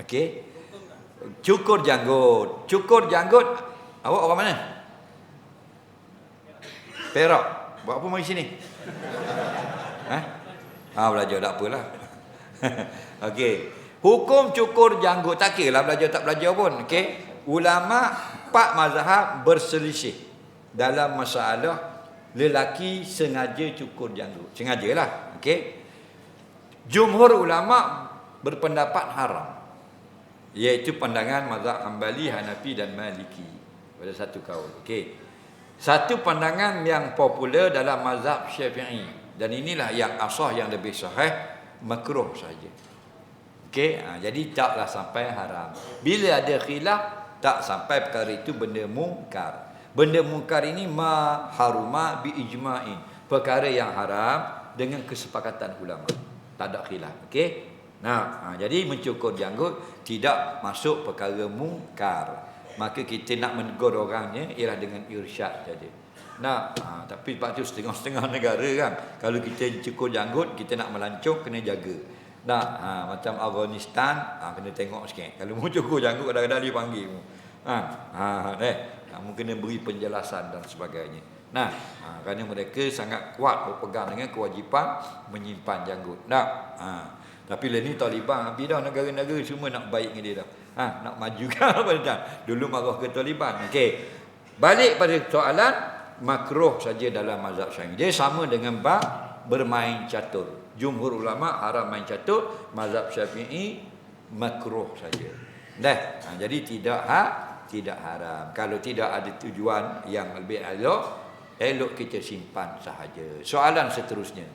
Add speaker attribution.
Speaker 1: Okey. Cukur janggut. Cukur janggut. Awak orang mana? Perak. Buat apa mari sini? Ha? Ah belajar tak apalah. Okey. Hukum cukur janggut tak kira lah belajar tak belajar pun. Okey. Ulama empat mazhab berselisih dalam masalah lelaki sengaja cukur janggut. Sengajalah. Okey. Jumhur ulama berpendapat haram. Iaitu pandangan mazhab Hambali, Hanafi dan Maliki. Pada satu kaul. Okey. Satu pandangan yang popular dalam mazhab Syafi'i dan inilah yang asah yang lebih sahih makruh saja. Okey, ha, jadi taklah sampai haram. Bila ada khilaf tak sampai perkara itu benda mungkar. Benda mungkar ini ma haruma bi ijma'in. Perkara yang haram dengan kesepakatan ulama. Tak ada khilaf. Okey. Nah, ha, jadi mencukur janggut tidak masuk perkara mungkar. Maka kita nak menegur orangnya ialah dengan irsyad saja. Nah, ha, tapi lepas tu setengah-setengah negara kan. Kalau kita cukur janggut, kita nak melancong kena jaga. Nah, ha, macam Afghanistan, ha, kena tengok sikit. Kalau mau cukur janggut kadang-kadang dia panggil mu. Ha, ha, eh, kamu kena beri penjelasan dan sebagainya. Nah, ha, kerana mereka sangat kuat berpegang dengan kewajipan menyimpan janggut. Nah, ha, tapi lah ni Taliban habis dah negara-negara semua nak baik dengan dia dah. Ha, nak majukan apa dah. Dulu marah ke Taliban. Okey. Balik pada soalan makruh saja dalam mazhab Syafi'i. Dia sama dengan bab bermain catur. Jumhur ulama haram main catur, mazhab Syafi'i makruh saja. Dah. Ha, jadi tidak ha, tidak haram. Kalau tidak ada tujuan yang lebih elok, elok kita simpan sahaja. Soalan seterusnya.